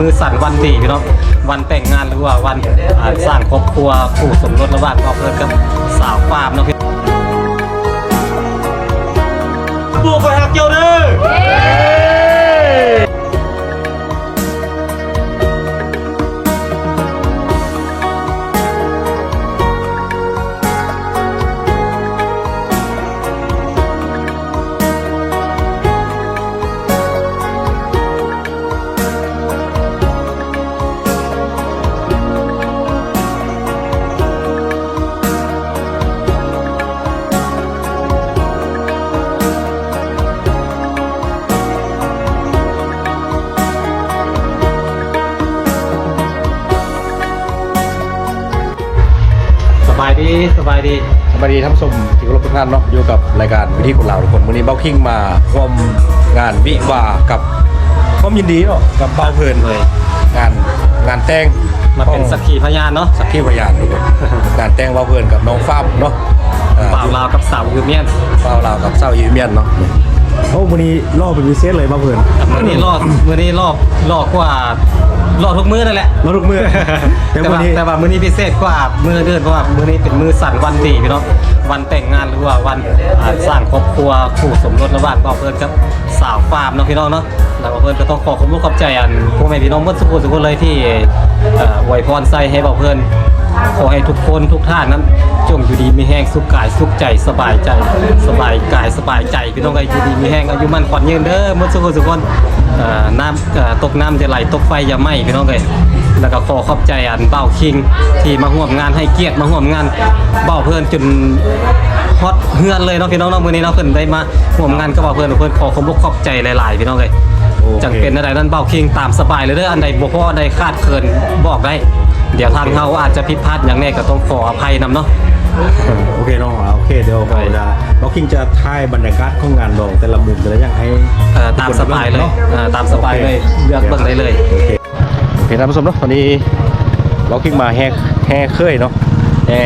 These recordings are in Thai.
มือสั่นวันดีพี่น้องวันแต่งงานหรือว่าวันสร้างครอบครัวผู้สมรสระหว่างครอบครัวกับสาวฟาร์มเนาะพี่ปูไปหักเกี่ยวเด้อ สบายดีสบายดีสวัสดีท่านผู้ชมที่เคารพทุกท่านเนาะอยู่กับรายการวิธีคนเราทุกคนวันนี้เบ้าคิงมาร่วมงานวิวากับความยินดีเนาะกับเบ้าเพลินเลย งานงานแต่งมาเป็นสักขีพยานเนาะสักขีพยานทุกคนงานแต่งเบ้าเพลินกับน้องฟ้ามเนาะเอ่อบ่าวลาวกับสาวยูเมียนเบ้าเราวกับเศร้ายูเมียนเนาะโอ้วันนี้ล่อเป็นพิเศษเลยบ้าเพื่อนมื่อนี้รอบมื่อนี้รอบรอบกว่า รอบทุกมื้อนั่นแหละล่อทุกมือแต่แต่วันว่านี้แต่ว่ามื้อนี้พิเศษกว่ามื้อเดือนเพราะว่ามื้อนี้เป็นมื้อสั่นวันดีพี่น้องวันแต่งงานหรือว่าวันอ่าสร้างครอบครัวคู่สมรสระหว่างบ่าวเพิ่นกับสาวฟาร์มเนาะพี่น้องเนาะแล้วบ่าวเพิ่นก็ต้องขอขอบคุณขอบใจอันพวกแม่พี่น้องหมดทุกคนทุกคนเลยที่เอ่ออวยพรใส่ให้บ่าวเพิ่น ขอให้ทุกคนทุกท่านนั้น จงอยู่ดีมีแห้งสุขกายสุขใจสบายใจ สบายกายสบายใจพี่น้องก็อยู่ดีมีแห้งอายุมั่นขวัญยืนเด้อหมดทุกคนทุกคนเอ่อน้ำเอ่อตกน้ำจะไหลตกไฟอย่าไหม้พี่น้องเอ้ยแล้วก็ขอขอบใจอันเบ้าคิง ที่มาร่วมงานให้เกียรติมาร่วมงานเบ้าเพื่อนจนฮอตเฮือนเลยเนาะพี่น้องเนาะมื้อนี้เนาะเพิ่นได้มาร่วมงานกับเบ้าเพื่อนเพิ่นขอขอบคุณขอบใจหลายๆพี่น้องเลยจังเป็นอะไรนั้นเบ้าคิงตามสบายเลยเด้ออันใดบ่พออันใดคาดเคินบอกได้ เดี๋ยวทางเฮาอาจจะผิดพลาดอย่างแน่ก็ต้องขออภัยนํเนาะ โอเคน้องโอเคเดี๋ยวเราจะเราคิงจะถ่ายบรรยากาศของงานดองแต่ละมุมแต่ละอย่างให้เอ่อตามสบายเลยเอ่อตามสบายเลยเลือกเบิ่งได้เลยโอเคโอเคท่านผู้ชมเนาะวันนี้เบ้าคิงมาแห่แห่เคยเนาะแห่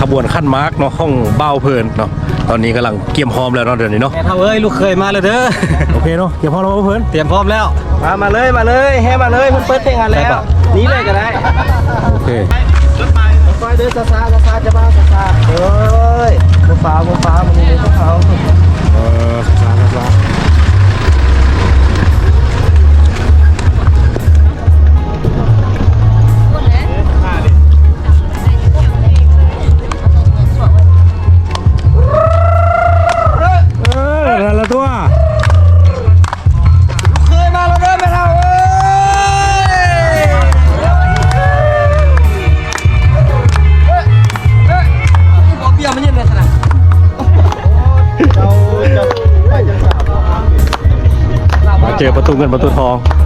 ขบวนขั้นมาร์กเนาะห้องเบ้าเพลินเนาะ ตอนนี้กำลังเกี่ยมพร้อมแล้วเนาะเดี๋ยวนี้เนาะแม่เท่าเอ้ยลูกเคยมาแล้วเด้อ โอเคเนาะเดี๋ยวพอเราบ้าเพื่อนเตรียมพร้อมแล้ว มามาเลยมาเลยแฮมาเลยมันเปิดเพลงกันแล้ได้วปะนี้เลยก็ได้โอเคไปเดินซาซาซาซาจะบ้าซาซาเอ้ยบุฟ้าบุฟ้ามันนี่พวกเขาเออสาธุสาธุเเจอประตูเงินประตูทอง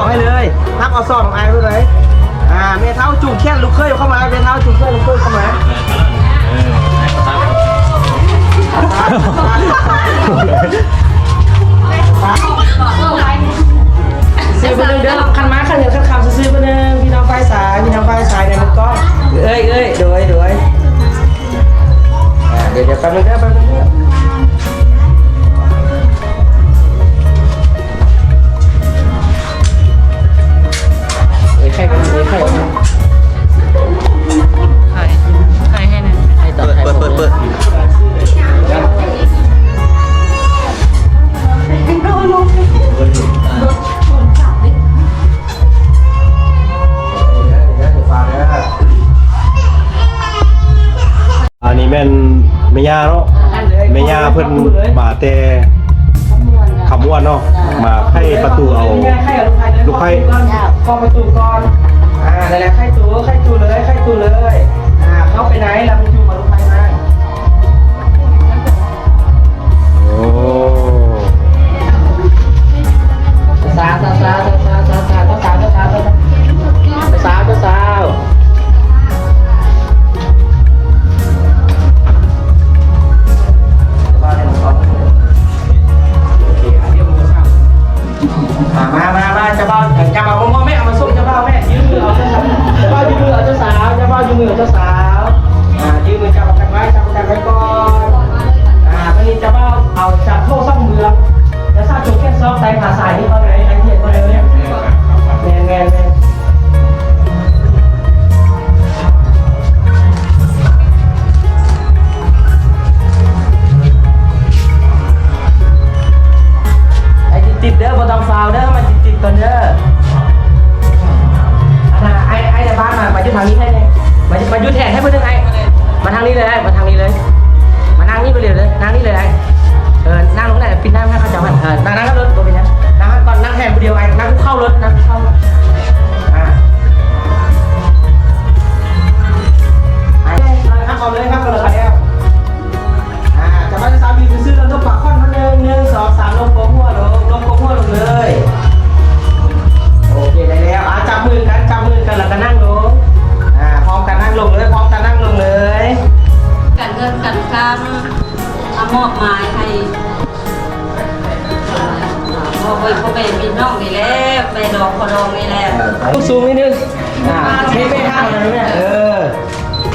อกให้เลยทักเอาซองของไอ้ไปเลยอ่าเมท้าจุ่มแค่ลูกเคยเข้ามาเมท้าจุ่มแค่ลูกเคยเข้ามาซื้อไปหนึ่งเด้อคันม้าคันเหนียวคันคำซื้อไปหนึ่งพี่น้องไฟสายพี่น้องไฟสายในมันก็เอ้ยเอ้ยเดยเดยอ่าเดี๋ยวเดี๋ยวแป๊บนึงเด้อแป๊บนึงเด้อ ไข่ไข่ไข่ไข่ไข่ให้นะไข่ต่อไข่เปิดเปิดเปิดอันนี้แม่นเมียเนาะเมียเพิ่นมาแต่ขมวนเนาะมาให้ประตูเอา ลูกไผ่ลูกไผ่เคาะประตูก่อนอ่านั่นแหละไข่ตูไข่ตูเลยไข่ตูเลยอ่าเข้าไปไหนเราไปจู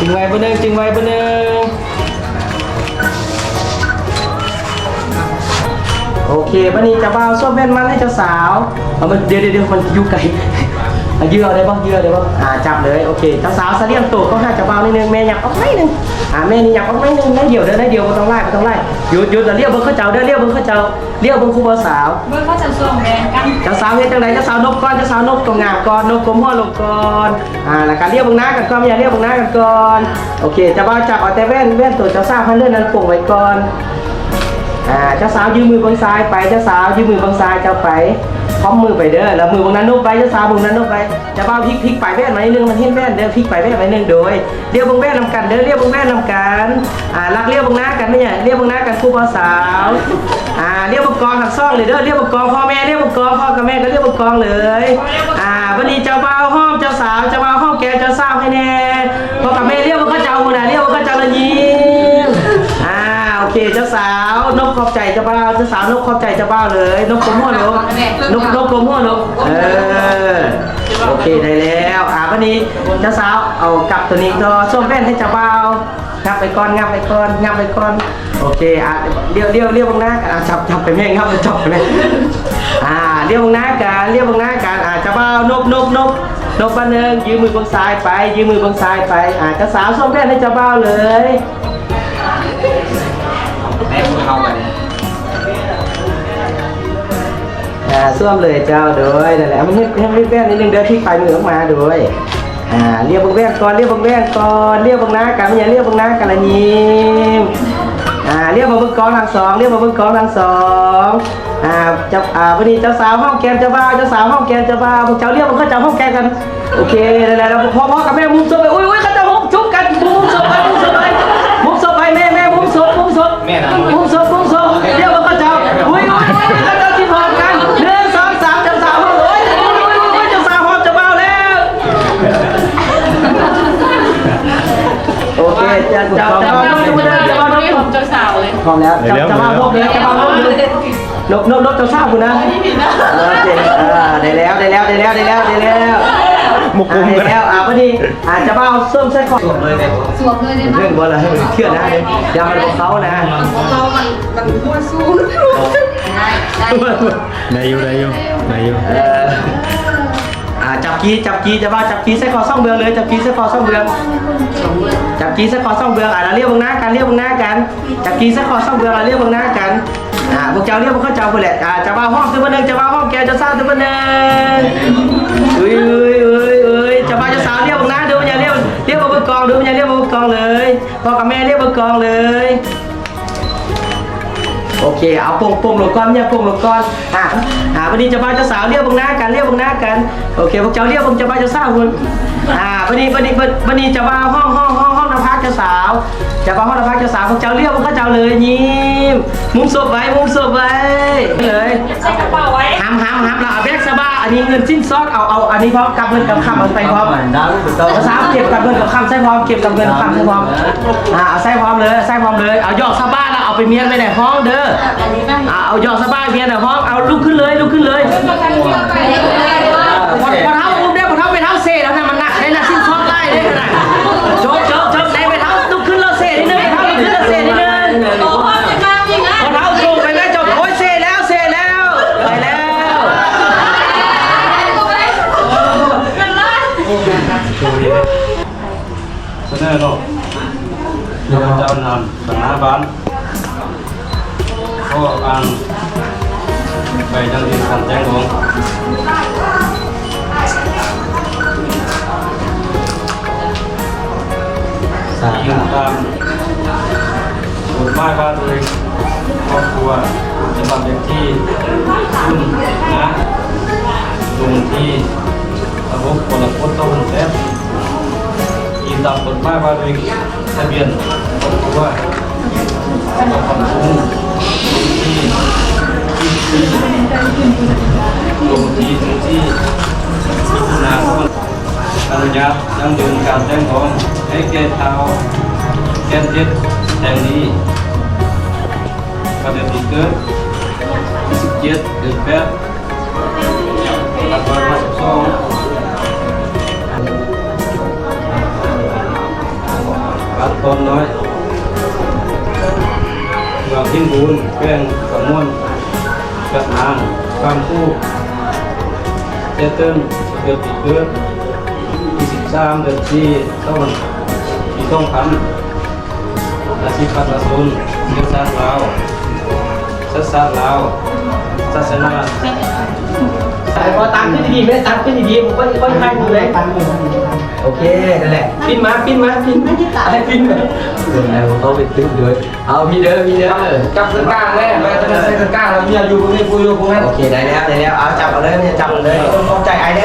งไว้บนหนึ่งจึงไว้บนหนึ่งโอเควันนี้จะบ่าวส้มแว่นมันให้เจ้าสาวเอามันเดี๋ยวเดี๋ยวเดี๋ยวมันอยู่ไกล อะยืดเอาได้ป่ะยืดเอาได้ป่ะอ่าจับเลยโอเคเจ้าสาวเสลียมตัวก็ให้เจะบ่าวนิดนึงแม่อยากออกไม่นึงอ่าแม่นี่อยากออกไม่นึงได้เดียวเด้อได้เดียวไม่ต้องไล่ไม่ต้องไล่หยุดหยุดแล้วเรียกเบิ้งเข้าเจ้าเด้อเรียกเบิ้งเข้าเจ้าเรียกเบิ้งครูบ่าวสาวเมื่อเขาจะส่งแดงกันเจ้าสาวเฮ็ดจังไดเจ้าสาวนกก่อนเจ้าสาวนกตรงงามก่อนนกกลมหัวลงก่อนอ่าแล้วก็เรียกเบิ่งหน้ากันก่อนอย่าเรียกเบิ่งหน้ากันก่อนโอเคเจะบ่าวจับเอาแต่แว่นแว่นตัวเจ้าสาวให้เลื่อนนั้นโป่งไว้ก่อนอ่าเจ้าสาวยืมมือเบิ่งซ้ายไปเจ้าสาวยืมมือเบิ่งซ้ายเจ้าไป พร้อมมือไปเด้อแล้วมือบงนั้นนกไปเจ้าสาวเบิ่งนั้นนกไปจ้าบ่าพลิกพลิกไปแว่นไว้นึงมันเห็นแว่นเด้อพลิกไปแว่นไว้นึงโดยเรียกบงแว่นนำกันเด้อเรียกบงแว่นนำกันอ่ารักเรียกบงหน้ากันไม่ใช่เรียกบงหน้ากันคู่บ่าวสาวอ่าเรียกบุกกองหักซ่องเลยเด้อเรียกบุกกองพ่อแม่เรียกบุกกองพ่อกับแม่ก็เรียกบุกกองเลยอ่าวันนี้เจ้าบ่าวห้อมเจ้าสาวเจ้าบ่าวห้อมแกเจ้าสาวให้แน่พ่อกับแม่เรียก ขอบใจเจ้าบ่าวเจ้าสาวนกขอบใจเจ้าบ่าวเลย นกกลมหัวนกนกนกกลมหัวนกเออโอเคได้แล้วอ่าวันนี้เจ้าสาวเอากลับตัวนี้ก็ส้มแว่นให้เจ้าบ่าวงับไปก่อนงับไปก่อนงับไปก่อนโอเคอะเรียวเรียวเรียวบางหน้ากันอะจับจับไปแม่งับไปจับไปแม่อ่าเรียวบางหน้ากันเรียวบางหน้ากันอ่าจะเบานกนกนกนกบ้านเนิงยืมมือบางซ้ายไปยืมมือบางซ้ายไปอ่าจะสาวส้มแว่นให้เจ้าเบ้าเลย อ่าส้วมเลยเจ้าโดยนั่นแหละมันให้ให้ให้แว่นนิดนึงเดินพลิกไปมือออกมาโดยอ่าเรียกบังแว่นก่อนเรียกบังแว่นก่อนเรียกบังหน้ากันไม่อย่าเรียกบังหน้ากันละยิ้มอ่าเรียกบังบังกองทางสองเรียกบังบังกองทางสองอ่าเจ้าอ่าวันนี้เจ้าสาวห้องแกนเจ้าบ่าวเจ้าสาวห้องแกนเจ้าบ่าวพวกเจ้าเรียกบังเขาเจ้าห้องแกนกันโอเคนั่นแหละแล้วพ่อพ่อกับแม่มุมศพไปอุ้ยอุ้ยเขาจะมุมชุบกันมุมศพไป ม่นะปุ้งศพปุ้งศพเดี๋ยวเก็จับอุ้ยอุ้ยอุ้ยก็จับที่พร้อมกันหนึ่งสองสามจับสาวพร้โอ้ยอุ้ยอุ้ยอุ้ยจับสาวหอมจะเบาแล้ว โอเคจับจับจับจับจับผมจะสาวเลยพร้อมแล้วจับจับมาพวกนี้จับมาพวกนี้ลบลบลบจับสาวคุณนะโอเคได้แล้วได้แล้วได้แล้วได้แล้วได้แล้ว มุกคุมได้กันแล้วอ่าพอดีอ่าจะเอาเสริมใส่คอเลยเนี่ยสวมเลยได้ไหมเรื่องว่าอะไรให้มันเชื่อนะอย่ามันบอกเขานะเรามันมันมั่วสู้ได้ได้ได้อยู่ได้อยู่ได้อยู่เอออ่าจับกีจับกีจะว่าจับกีใส่คอซ่องเบืองเลยจับกีใส่คอซ่องเบืองจับกีใส่คอซ่องเบืองอะเราเรียกบังหน้ากันเรียกบังหน้ากันจับกีใส่คอซ่องเบืองเราเรียกบังหน้ากันอ่าพวกเจ้าเรียกพวกเขาเจ้าไปแหละอ่าจะว่าห้องตัวบันหนึ่งจะว่าห้องแกจะสร้างตัวบันหนึ่งเอ้ยเอ้ยเอ้ยเอ้ยจะว่าวเรียกบังหน้าดูอย่าเรียกเรียกบังกองดูอย่าเรียกบังกองเลยพ่อกับแม่เรียกบังกองเลยโอเค เอาโป่งโป่งหลงก้อนเนี่ยโป่งหลงก้อนอะอ่าพอดีจะบ่าจะสาวเรียกบังหน้ากันเรียกบังหน้ากัน โอเค พวกเจ้าเรียกบังเจะบ่าจะสาวคนอ่าพอดีพอดีพอดีจะบ่าห้องห้องห้อง เจะสาวเจะบ่าวห้องน้ำพักเจะสาวพวกเจ้าเรียกพวกเขาเจ้าเลยยิ้มมุมศพไว้มุมศพไว้เลยใส่กระเป๋าไว้ห้ามห้ามห้ามเราเอาแบกสบายอันนี้เงินสิ้นซอกเอาเอาอันนี้พร้อมกับเงินกับคำเอาไปพร้อมดาวถูกต้องภาษาเก็บกับเงินกับคำใส่พร้อมเก็บกับเงินกับคำใส่พร้อมอ่าเอาใส่พร้อมเลยใส่พร้อมเลยเอายอดสบ้านแล้วเอาไปเมียนไปไหนห้องเด้ออันนี้นั่งอ่าเอายอดสบ้านเมียนไหนห้องเอาลุกขึ้นเลยลุกขึ้นเลยไปเลยพอพอเท้าอุ้มได้พอเท้าไปเท้าเซ่แล้วนะมันหนักได้นะสิ้นช็อตได้ได้ขนาดจบจบจบได้ไปเท้าลุกขึ้นแล้วเซ่นิดนึงไปเท้าลุกขึ้นแล้วเซ่นิดนึง โอ้พ่อจะมาอย่างนั้น พอเท้าสูงไปแม่จบโอ้ยเซ่แล้วเซ่แล้วไปแล้ว เสนอเนาะเดี๋ยวเจ้านำสถาบันก็อ่านไปจังดีคำแจ้งหลวงยิงตามกฎหมายบ้านเองครอบครัวจะทำเต็มที่ขึ้นนะลงที่ระบบคนละคนต้องแท้ ยินตามกฎหมายว่าโดยทะเบียนครอบครัวต้องทำคุ้มที่ที่ที่ลงที่ที่พิจารณาอนุญาตยังยืนการแจ้งของให้แก่เท้าแก่เจ็ดแห่งนี้ประเด็นที่เกิด17เดือนแป ดตัดตอนน้อยเราทิ้งบุญแป้งกระมวลกระนางความคู่เจเติ้ลเดือนปีเกิดที่สิบสามเดือนที่ต้นปีต้องพันอาชีพพัฒนาสุนเชื้อชาติลาวศาสนาลาวศาสนาแต่พอตังขึ้นดีๆไม่ตังขึ้นดีๆผมก็ค่อยๆดูเลย โอเคนั่นแหละปิ้นมาปิ้นมาปิ้นมาที่ตาปิ้นมาเดินแล้วเขาไปตึ๊บเลยเอาพี่เด้อพี่เด้อจับเส้นกลางแม่แม่จะเส้นกลางแล้วเมียอยู่ตรงนี้กูอยู่ตรงนั้นโอเคได้แล้วได้แล้วเอาจับเอาเลยเนี่ยจับเอาเลยต้องเข้าใจไอ้เนี่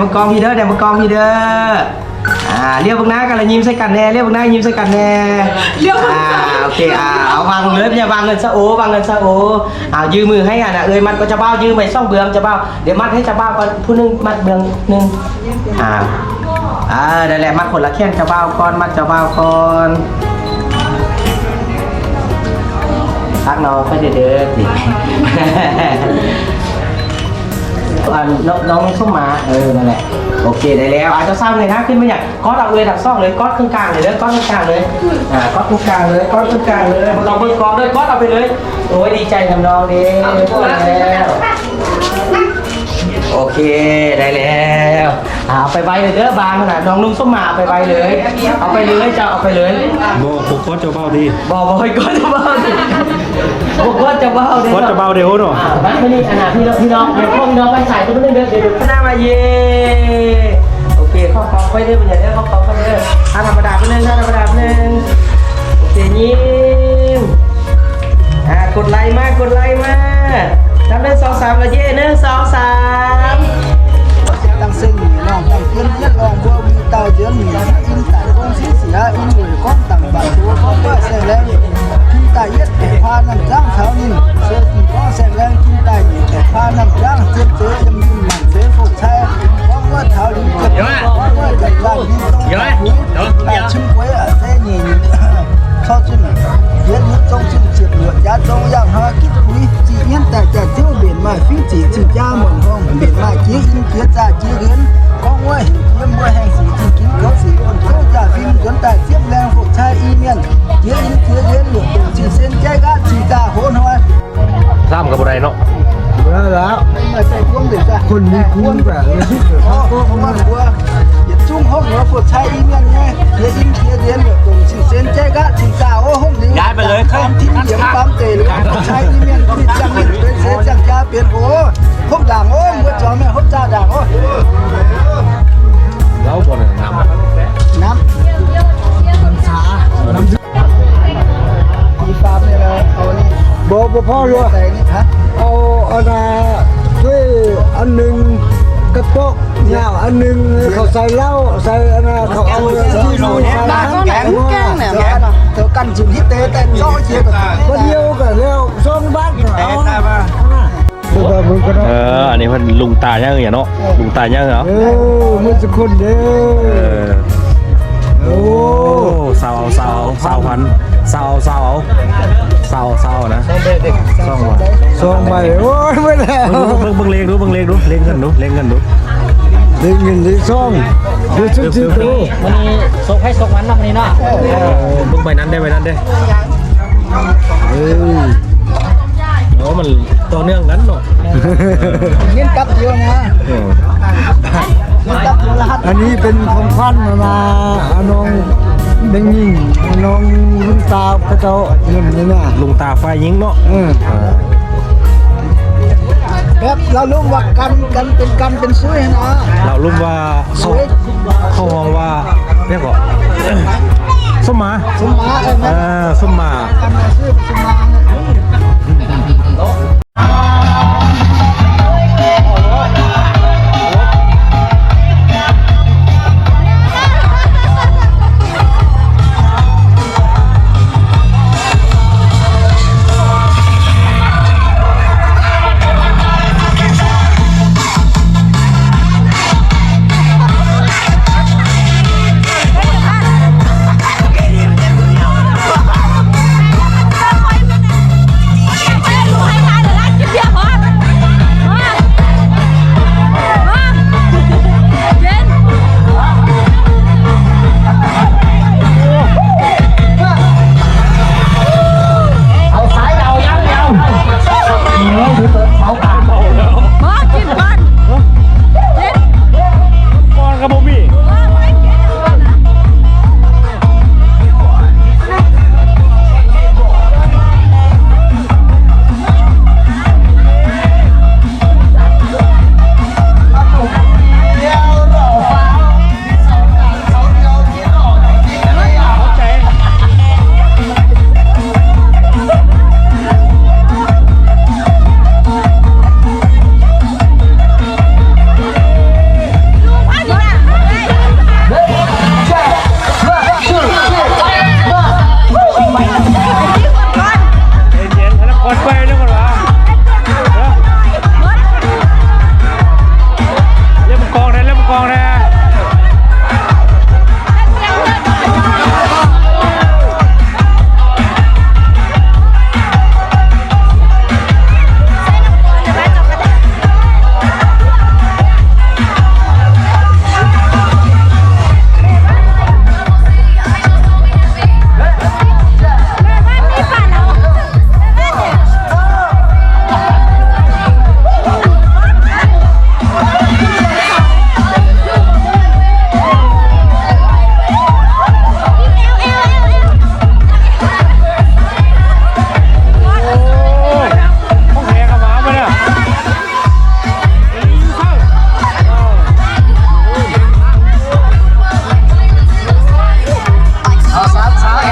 มากองพี่เด้อเดี๋ยวมากองพี่เด้ออ่าเรียกพวกน้ากันแล้วยิ้มใส่กันแน่เรียกพวกน้ายิ้มใส่กันแน่เรียกอ่าโอเคอ่าเอาวางเลยอย่าวางเงินซะโอวางเงินซะโออ่ายืมมือให้อะนะเอ้ยมันก็จะเบ้ายืมไปซ่องเบืองจะเบ้าเดี๋ยวมัดให้จะเบ้าก่อนผู้หนึงมัดเบืองหนึงอ่าอ่าได้แหละมัดคนละแข้งจะเบ้าก่อนมัดจะเบ้าก่อนทักน้องไปเด้อๆสิอ อ่าน้องน้องส้มหมาเออนั่นแหละโอเคได้แล้วอาจจะสร้างเลยนะขึ้นมาอย่างก้อนเอาเลยดักซ่องเลยก้อนครึ่งกลางเลยเด้อก้อนครึ่งกลางเลยอ่าก้อนครึ่งกลางเลยก้อนครึ่งกลางเลยมาลองเบิ่งกองด้วยก้อนเอาไปเลยโอ้ยดีใจทำน้องดีแล้วโอเคได้แล้วอ่าเอาไปไว้เลยเด้อบางขนาดน้องลุงส้มหมาเอาไปไว้เลย เอาไปเลยจะเอาไปเลยโบโบก็จะเบาดีบอกบอกให้ก้อนจะเบาดิ บอกก้อนจะเบาดิก็จะเบาเดี๋ยวเนาะอ่าบัดไม่นี่อันน่ะพี่น้องพี่น้องเดี๋ยวพ่อพี่น้องไปใส่ตัวนึงเดี๋ยวเดี๋ยวเดี๋ยวข้างหน้ามาเย่โอเคเข้าของไปเรื่อยๆเดี๋ยวเข้าของไปเรื่อยถ้าธรรมดาไปหนึ่งถ้าธรรม อันหนึ่งเขาใส่เหล้าใส่อันน่ะเขาเอาที่ดูใส่บ้านน้ำแกงแกงเนี่ยเธอกันจิมฮิตเตแต่ซ้อเชียร์กับคนเดียวกันแล้วสองบ้านก็เอาดูแบบมึงก็ได้เอออันนี้มันลุงตาย่างอย่างเนาะลุงตาย่างเหรอเออมันจะคนเดียเอวอโอ้สาวสาวสาวพันสาวสาวสาวสาวนะสองวันสองใบโอ้ยไม่แล้วเบิ่งเบิ่งเลงดูเบิ่งเลงดูเลงกันดูเลงกันดู เด็กเงินเด็กซองเด็กชุดชุดดูวันนี้ส่งให้ส่งวันนำนี่เนาะเบิ่งใบนั้นได้ใบนั้นได้เอ้ยโอ้มันต่อเนื่องกันเนาะเงี้ยกับเดียวนะเออเงี้ยกับเดียวละฮัทอันนี้เป็นของฟันมาอาน้องเด็กยิงน้องลุงตาพระเจ้าเงินนี่น่ะลุงตาไฟยิงเนาะเออเออ แบบเรารู้ว่ากันกันเป็นกันเป็นซุยนะเรารู้ว่าเขาเขามองว่าเนี่ยก็ส้มหมาสมมาเออเออส้มหมากันมาซื้อสมมา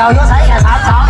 有咗洗牙刷。